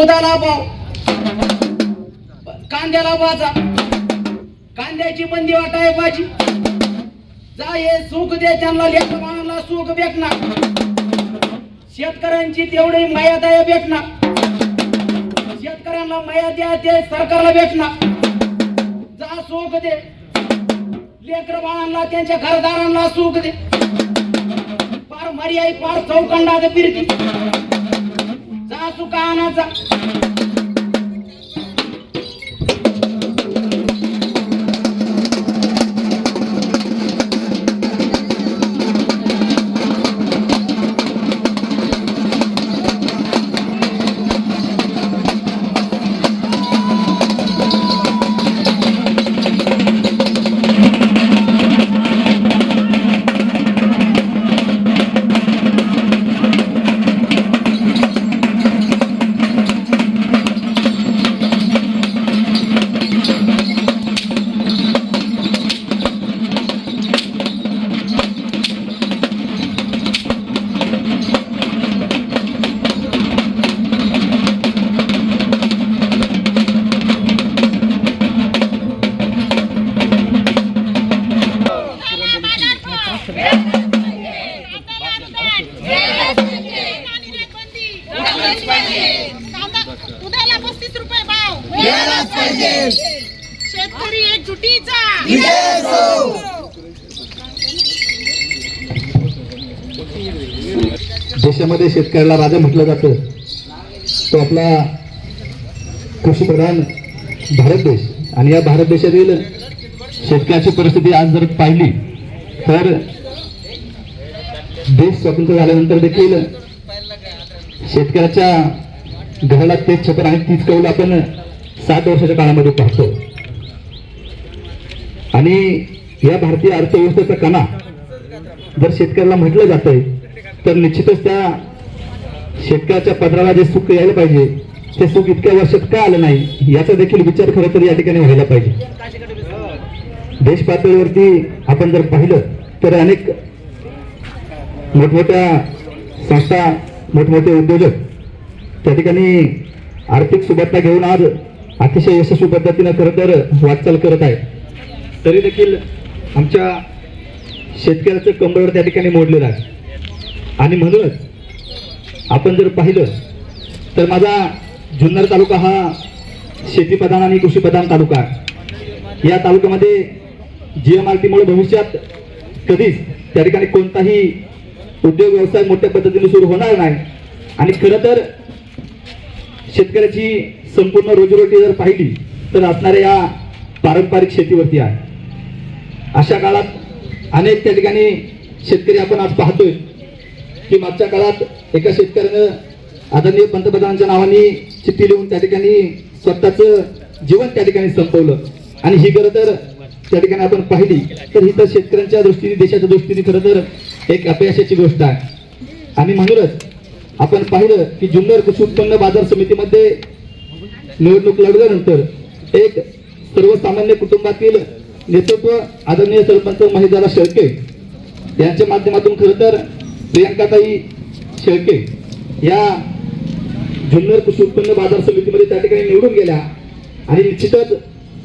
दुधाला भाव कांद्याला बाजा कांद्याची बंदी वाटाय बाजी जा हे सुख दे त्यांना लेखमानाला सुख भेटणार. शेतकऱ्यांची तेवढी माया दया भेटणार. शेतकऱ्यांना माया द्या ते सरकारला भेटणार. जा सुख दे. लेकर बाळांना त्यांच्या घरदारांना सुख दे. पार मर्याई पार चौकंडात फिरती. सुकानाचा दुधाला पस्तीस रुपये भाव. शेतकरी एकजुटीचा. देशामध्ये शेतकऱ्याला राजा म्हटलं जातं. तो आपला कृषीप्रधान भारत देश. आणि या भारत देशातील शेतकऱ्याची परिस्थिती आज जर पाहिली तर देश स्वतंत्र झाल्यानंतर देखील शेतकऱ्याच्या घराला तेच छपर आणि तीच कौल आपण सात वर्षाच्या काळामध्ये पाहतो. आणि या भारतीय अर्थव्यवस्थेचा कणा जर शेतकऱ्याला म्हटलं जातंय तर निश्चितच त्या शेतकऱ्याच्या पदराला जे सुख यायला पाहिजे ते सुख इतक्या वर्षात का आलं नाही याचा देखील विचार खरं तर या ठिकाणी व्हायला पाहिजे. देश पातळीवरती आपण जर पाहिलं तर अनेक मोठमोठ्या संस्था मोठमोठे उद्योजक त्या ठिकाणी आर्थिक सुबत्ता घेऊन आज अतिशय यशस्वी पद्धतीनं खरं तर वाटचाल करत आहे. तरी देखील आमच्या शेतकऱ्याचं कंबळवर त्या ठिकाणी मोडलेलं आहे. आणि म्हणूनच आपण जर पाहिलं तर माझा जुन्नर तालुका हा शेतीप्रधान आणि कृषीप्रधान तालुका आहे. या तालुक्यामध्ये जी एम आर टीमुळे भविष्यात कधीच त्या ठिकाणी कोणताही उद्योग व्यवसाय मोठ्या पद्धतीने सुरू होणार नाही. आणि खरं तर शेतकऱ्याची संपूर्ण रोजीरोटी जर पाहिली तर असणाऱ्या या पारंपरिक शेतीवरती आहे. अशा काळात अनेक त्या ठिकाणी शेतकरी आपण आज पाहतोय की मागच्या काळात एका शेतकऱ्यानं आदरणीय पंतप्रधानांच्या नावाने चिठ्ठी लिहून त्या ठिकाणी स्वतःचं जीवन त्या ठिकाणी संपवलं. आणि ही खरं तर त्या ठिकाणी आपण पाहिली तर ही तर शेतकऱ्यांच्या दृष्टीने देशाच्या दृष्टीने खरं तर एक अपयशाची गोष्ट आहे. आणि म्हणूनच आपण पाहिलं की जुन्नर कृषी उत्पन्न बाजार समितीमध्ये निवडणूक लढल्यानंतर एक सर्वसामान्य कुटुंबातील नेतृत्व आदरणीय सरपंच महिदारा शेळके यांच्या माध्यमातून खरं तर प्रियांकाताई शेळके या जुन्नर कृषी उत्पन्न बाजार समितीमध्ये त्या ठिकाणी निवडून गेल्या. आणि निश्चितच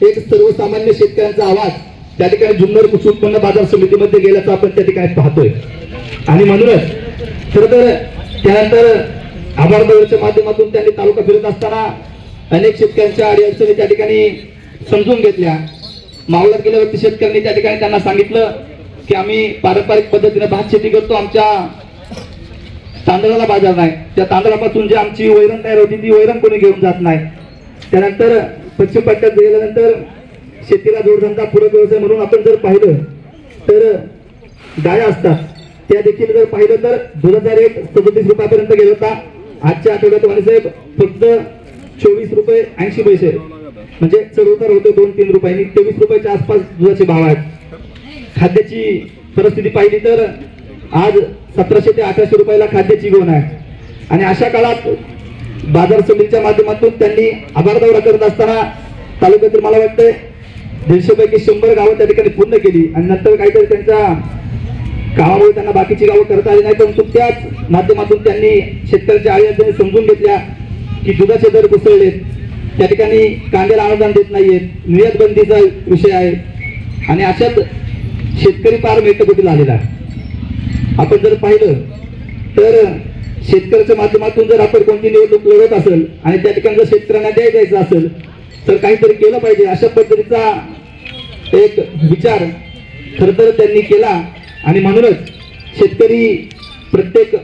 एक सर्वसामान्य शेतकऱ्यांचा आवाज त्या ठिकाणी जुन्नर कृषी उत्पन्न बाजार समितीमध्ये गेल्याचं आपण त्या ठिकाणी पाहतोय. आणि म्हणूनच खरं तर त्यानंतर आभारदळच्या माध्यमातून त्यांनी तालुका फिरत असताना अनेक शेतकऱ्यांच्या अडीअडचणी त्या ठिकाणी समजून घेतल्या. मावळात गेल्यावरती शेतकऱ्यांनी त्या ठिकाणी त्यांना सांगितलं की आम्ही पारंपरिक पद्धतीने भात शेती करतो आमच्या तांदळाला बाजार नाही. त्या तांदळापासून जी आमची वैरण तयार होती ती वैरण कोणी घेऊन जात नाही. त्यानंतर पश्चिम पट्ट्यात गेल्यानंतर शेतीला जोडधंदा पूरक व्यवसाय म्हणून आपण जर पाहिलं तर डाया असतात. त्या देखील जर पाहिलं तर दोन हजार एक सदतीस रुपयापर्यंत गेला होता. आजच्या आठवड्यात वाणीसाहेब फक्त चोवीस रुपये ऐंशी पैसे. म्हणजे चढउतार होते दोन तीन रुपयांनी. तेवीस रुपयाच्या आसपास दुधाचे भाव आहेत. खाद्याची परिस्थिती पाहिली तर आज सतराशे ते अठराशे रुपयाला खाद्याची गोण आहे. आणि अशा काळात बाजार समितीच्या माध्यमातून त्यांनी आभार दौरा करत असताना तालुक्यातील मला वाटतंय दीडशे पैकी शंभर गावं त्या ठिकाणी पूर्ण केली. आणि नंतर काहीतरी त्यांच्या गावामुळे त्यांना बाकीची गावं करता आली नाही परंतु त्याच माध्यमातून त्यांनी शेतकऱ्याच्या अडचणी समजून घेतल्या की दुधाचे दर कोसळलेत. त्या ठिकाणी कांद्याला अनुदान देत नाहीयेत. निर्यात बंदीचा विषय आहे. आणि अशात शेतकरी फार मेटकुटी झालेला आहे. आपण जर पाहिलं तर शेतकऱ्याच्या माध्यमातून जर आपण कोणती निवडणूक लढत असेल आणि त्या ठिकाणी जर शेतकऱ्यांना द्याय द्यायचं असेल तर काहीतरी केलं पाहिजे. अशा पद्धतीचा एक विचार खरं तर त्यांनी केला. आणि म्हणूनच शेतकरी प्रत्येक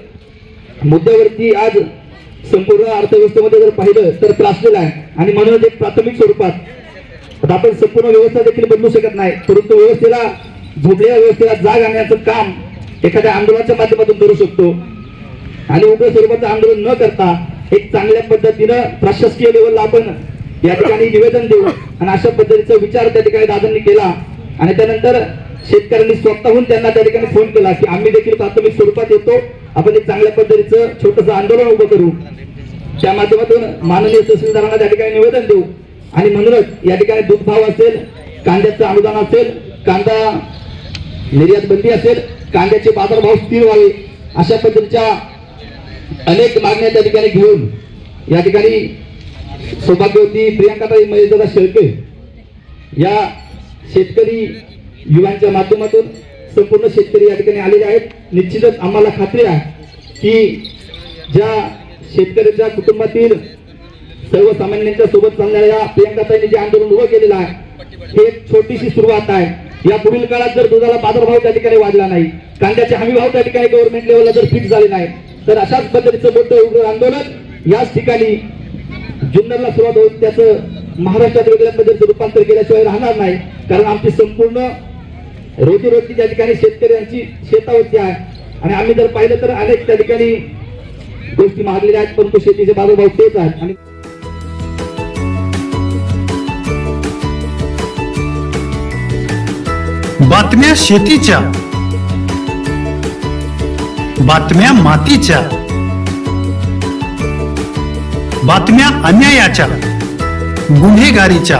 मुद्द्यावरती आज संपूर्ण अर्थव्यवस्थेमध्ये जर पाहिलं तर त्रासलेला आहे. आणि म्हणूनच एक प्राथमिक स्वरूपात आता आपण संपूर्ण व्यवस्था देखील बदलू शकत नाही परंतु व्यवस्थेला झोपलेल्या व्यवस्थेला जाग आणण्याचं काम एखाद्या आंदोलनाच्या माध्यमातून करू शकतो. आणि उग्र स्वरूपाचं आंदोलन न करता एक चांगल्या पद्धतीनं प्रशासकीय लेवलला आपण या ठिकाणी निवेदन देऊ. आणि अशा पद्धतीचा विचार त्या ठिकाणी दादांनी केला. आणि त्यानंतर शेतकऱ्यांनी स्वतःहून त्यांना त्या ठिकाणी फोन केला की आम्ही देखील प्राथमिक स्वरूपात येतो. आपण एक चांगल्या पद्धतीचं छोटस आंदोलन उभं करू. त्या माध्यमातून माननीय तहसीलदारांना त्या ठिकाणी निवेदन देऊ. आणि म्हणूनच या ठिकाणी दूध भाव असेल कांद्याचं अनुदान असेल कांदा निर्यात बंदी असेल कांद्याचे बाजारभाव स्थिर व्हावे अशा पद्धतीच्या अनेक मागण्या त्या ठिकाणी घेऊन या ठिकाणी सौभाग्यवती प्रियांकाताई महेशदादा शेळके या शेतकरी युवांच्या माध्यमातून संपूर्ण शेतकरी या ठिकाणी आलेले आहेत. निश्चितच आम्हाला खात्री आहे की ज्या शेतकऱ्याच्या कुटुंबातील सर्वसामान्यांच्या सोबत चालणाऱ्या प्रियंकाताईंनी जे आंदोलन उभं केलेलं आहे हे छोटीशी सुरुवात आहे. या पुढील काळात जर दुधाला बाजारभाव त्या ठिकाणी वाढला नाही कांद्याचे हमी भाव त्या ठिकाणी गव्हर्नमेंट लेवलला जर फिक्स झाले नाही तर अशाच पद्धतीचं मोठं उग्र आंदोलन याच ठिकाणी जुन्नरला सुरुवात होऊन त्याचं महाराष्ट्रात वेगळ्या पद्धतीचं रूपांतर केल्याशिवाय राहणार नाही कारण आमची संपूर्ण रोजीरोटी त्या ठिकाणी शेतकऱ्यांची शेतावरती आहे आणि आम्ही जर पाहिलं तर अनेक त्या ठिकाणी गोष्टी महागलेल्या आहेत परंतु शेतीचे बाजूभाव तेच आहेत. आणि बातम्या शेतीच्या बातम्या मातीच्या बातम्या अन्यायाच्या गुन्हेगारीच्या.